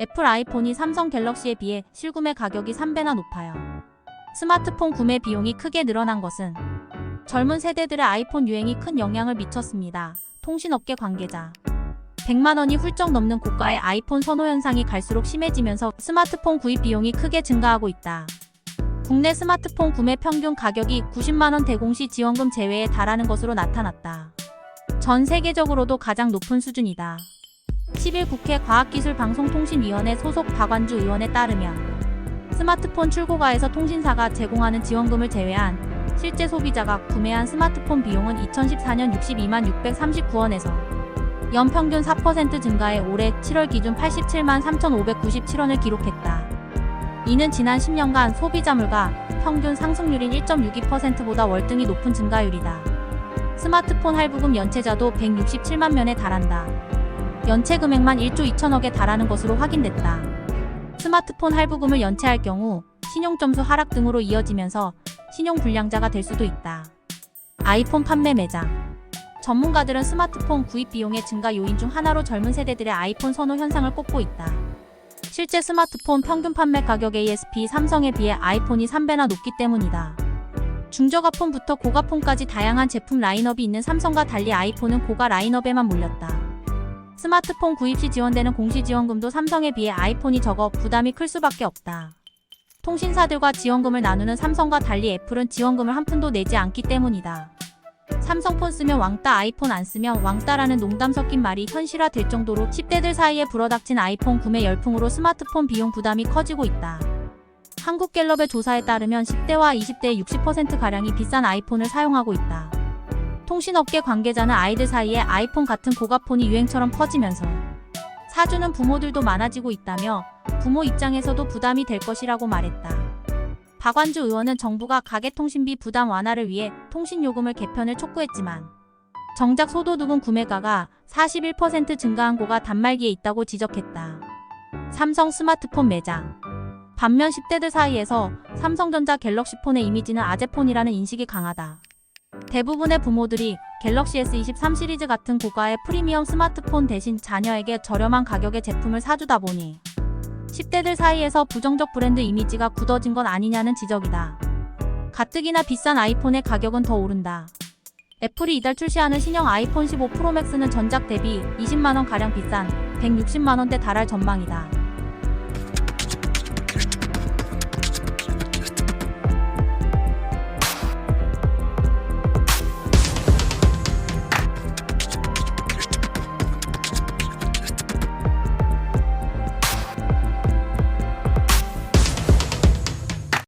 애플 아이폰이 삼성 갤럭시에 비해 실구매 가격이 3배나 높아요. 스마트폰 구매 비용이 크게 늘어난 것은 젊은 세대들의 아이폰 유행이 큰 영향을 미쳤습니다. 통신업계 관계자. 100만 원이 훌쩍 넘는 고가의 아이폰 선호 현상이 갈수록 심해지면서 스마트폰 구입 비용이 크게 증가하고 있다. 국내 스마트폰 구매 평균 가격이 90만 원 대공시 지원금 제외에 달하는 것으로 나타났다. 전 세계적으로도 가장 높은 수준이다. 10일 국회 과학기술방송통신위원회 소속 박완주 의원에 따르면 스마트폰 출고가에서 통신사가 제공하는 지원금을 제외한 실제 소비자가 구매한 스마트폰 비용은 2014년 62만 639원에서 연평균 4% 증가해 올해 7월 기준 87만 3,597원을 기록했다. 이는 지난 10년간 소비자 물가 평균 상승률인 1.62%보다 월등히 높은 증가율이다. 스마트폰 할부금 연체자도 167만 면에 달한다. 연체 금액만 1조 2천억에 달하는 것으로 확인됐다. 스마트폰 할부금을 연체할 경우 신용점수 하락 등으로 이어지면서 신용불량자가 될 수도 있다. 아이폰 판매 매장 전문가들은 스마트폰 구입 비용의 증가 요인 중 하나로 젊은 세대들의 아이폰 선호 현상을 꼽고 있다. 실제 스마트폰 평균 판매 가격 ASP 삼성에 비해 아이폰이 3배나 높기 때문이다. 중저가폰부터 고가폰까지 다양한 제품 라인업이 있는 삼성과 달리 아이폰은 고가 라인업에만 몰렸다. 스마트폰 구입 시 지원되는 공시 지원금도 삼성에 비해 아이폰이 적어 부담이 클 수밖에 없다. 통신사들과 지원금을 나누는 삼성과 달리 애플은 지원금을 한 푼도 내지 않기 때문이다. 삼성폰 쓰면 왕따 아이폰 안 쓰면 왕따라는 농담 섞인 말이 현실화 될 정도로 10대들 사이에 불어닥친 아이폰 구매 열풍으로 스마트폰 비용 부담이 커지고 있다. 한국갤럽의 조사에 따르면 10대와 20대의 60%가량이 비싼 아이폰을 사용하고 있다. 통신업계 관계자는 아이들 사이에 아이폰 같은 고가폰이 유행처럼 퍼지면서 사주는 부모들도 많아지고 있다며 부모 입장에서도 부담이 될 것이라고 말했다. 박완주 의원은 정부가 가계통신비 부담 완화를 위해 통신요금을 개편을 촉구했지만 정작 소도둑은 구매가가 41% 증가한 고가 단말기에 있다고 지적했다. 삼성 스마트폰 매장 반면 10대들 사이에서 삼성전자 갤럭시폰의 이미지는 아재폰이라는 인식이 강하다. 대부분의 부모들이 갤럭시 S23 시리즈 같은 고가의 프리미엄 스마트폰 대신 자녀에게 저렴한 가격의 제품을 사주다 보니 10대들 사이에서 부정적 브랜드 이미지가 굳어진 건 아니냐는 지적이다. 가뜩이나 비싼 아이폰의 가격은 더 오른다. 애플이 이달 출시하는 신형 아이폰 15 프로맥스는 전작 대비 20만원 가량 비싼 160만원대 달할 전망이다.